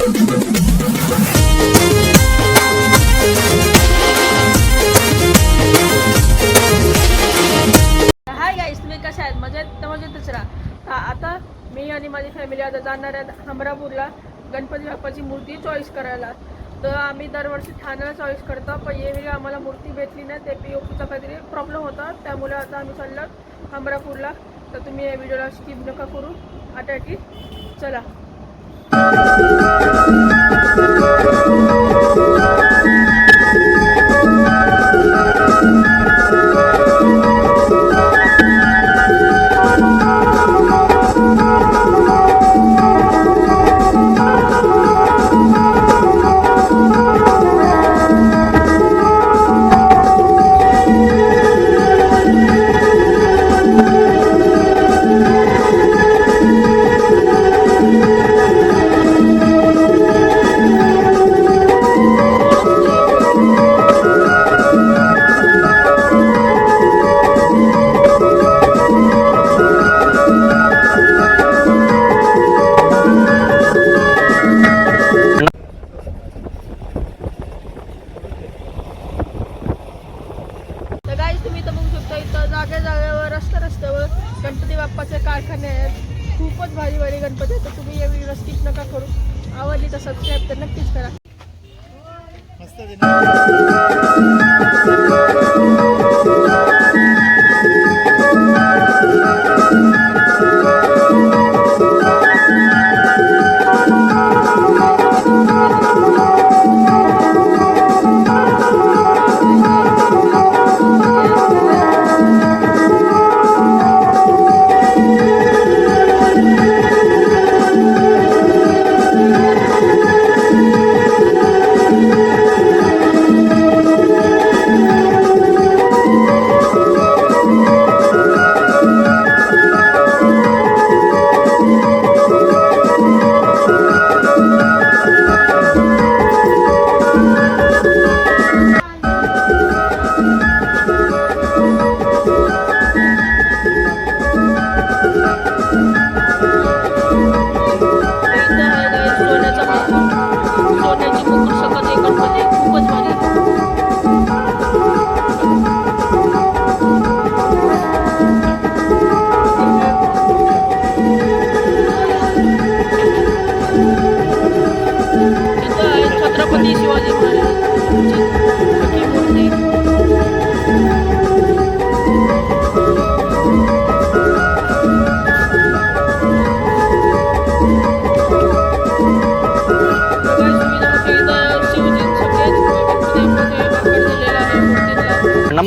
Hi guys तुम्ही कशा आहेत? मजेत? तर मजेतच दुसरा. आता मी आणि माझी फॅमिली आता जाणार आहेत हमरापूरला गणपती बाप्पाची मूर्ती चॉईस करायला. तर आम्ही दरवर्षी ठाण्याला चॉईस करतो पण येवेळी आम्हाला मूर्ती भेटली नाही. ते पी ओ पीचा काहीतरी प्रॉब्लेम होता. त्यामुळे आता आम्ही चाललो हमरापूरला तर तुम्ही या व्हिडिओला स्किप नका करू. आता चला. Thank you. असे कारखाने आहेत. खूपच भारी भारी गणपती आहेत तर तुम्ही या व्हिडिओला स्किप नका करू. आवडली तर सबस्क्राईब तर नक्कीच करा.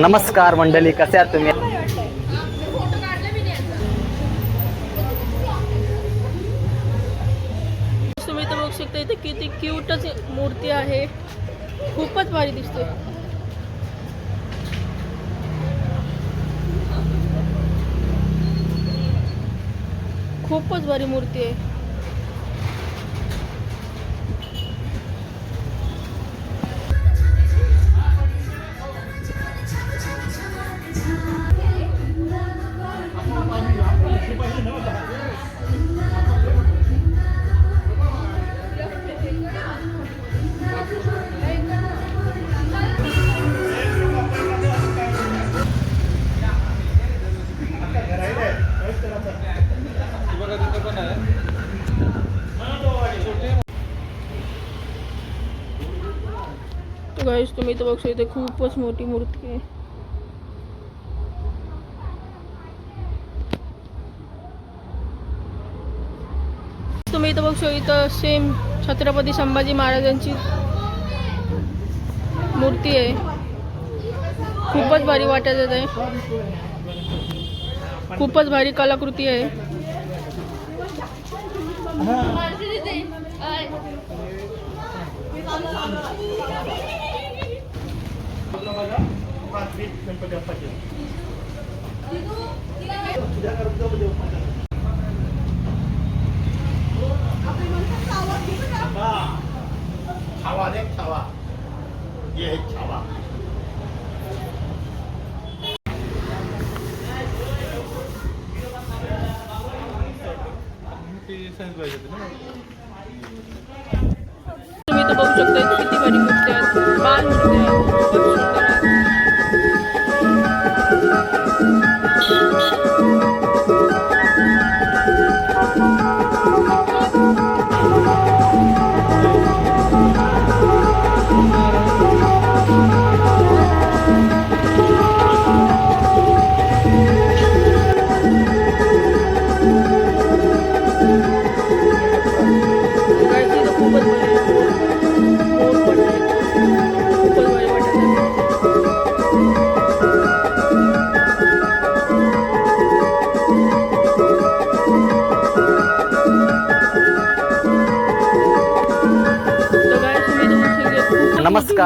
नमस्कार मंडळी कसे आहात तुम्ही? तुम्ही तर बघू शकता इथे किती क्यूटच मूर्ती आहे. खूपच भारी दिसते. खूपच भारी मूर्ती आहे. गाईस तुम्ही इथं बघू शकता खूपच मोठी मूर्ती आहे. तुम्ही इथं बघू शकता इथं सेम छत्रपती संभाजी महाराजांची मूर्ती आहे. खूपच भारी वाटत आहे. खूपच भारी कलाकृती आहे. छावा देख छावा ये है छावा तुम्ही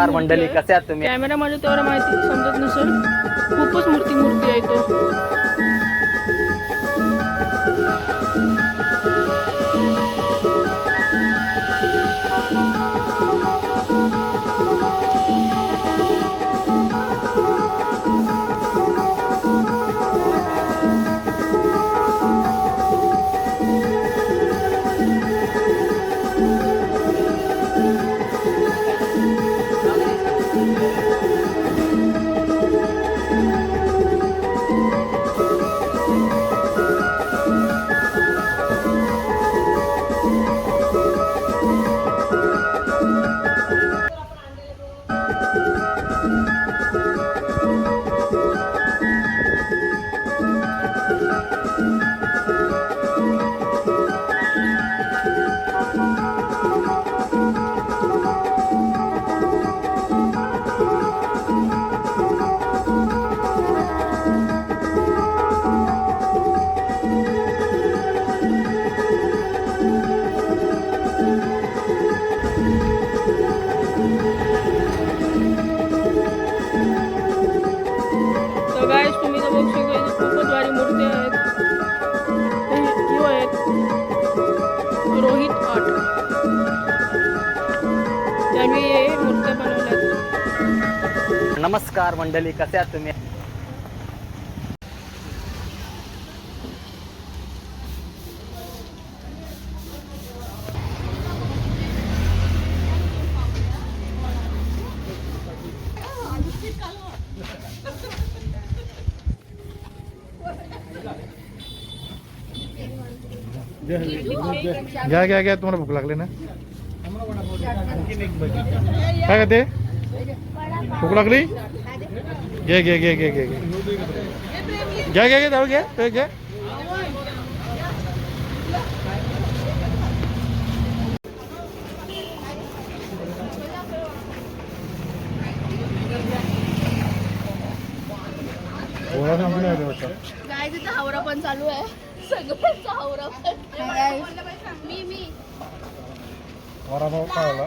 नमस्कार मंडळी कसे आहात तुम्ही? कॅमेरामध्ये तेवढं माहिती समजत नसेल. खूपच मूर्ती मूर्ती आहे तो. नमस्कार मंडळी कसे आहात तुम्ही? घ्या घ्या घ्या तुम्हाला भूक लागली ना. काय का ते? भूक लागली? घे घे घे घे घे घे. घ्या घ्या घ्या जाऊ घ्या ते. काय तिथं हावरा पण चालू आहे. सगळ्यांचा हावरा पण मी मी. वडापाव खायला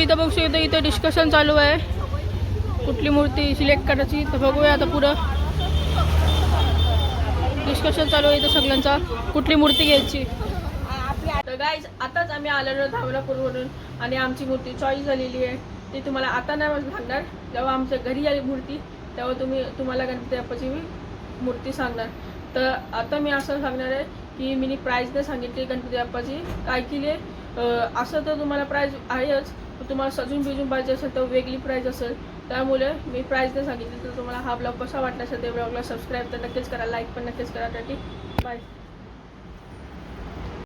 तुम्ही इथं बघू शकता इथं डिस्कशन चालू आहे. कुठली मूर्ती सिलेक्ट करायची तर बघूया आता पुढं. डिस्कशन चालू आहे इथं सगळ्यांचा. कुठली मूर्ती घ्यायची? तर गाईज आताच आम्ही आलेलो धावलापूरवरून आणि आमची मूर्ती चॉईस झालेली आहे. ती तुम्हाला आता नाही सांगणार जेव्हा आमच्या घरी आली मूर्ती तेव्हा तुम्ही तुम्हाला गणपती बाप्पाची मी मूर्ती सांगणार. तर आता मी असं सांगणार आहे की मी प्राईज नाही सांगितली गणपती बाप्पाची. काय केली आहे? असं तर तुम्हाला प्राईज आहेच तुम्हाला सजून बिजून पाहिजे असेल तर वेगळी प्राईज असेल त्यामुळे मी प्राईज नाही सांगितली तर तुम्हाला हा ब्लॉग कसा वाटला असेल ते ब्लॉगला सबस्क्राईब तर नक्कीच करा लाईक पण नक्कीच करा त्यासाठी बाय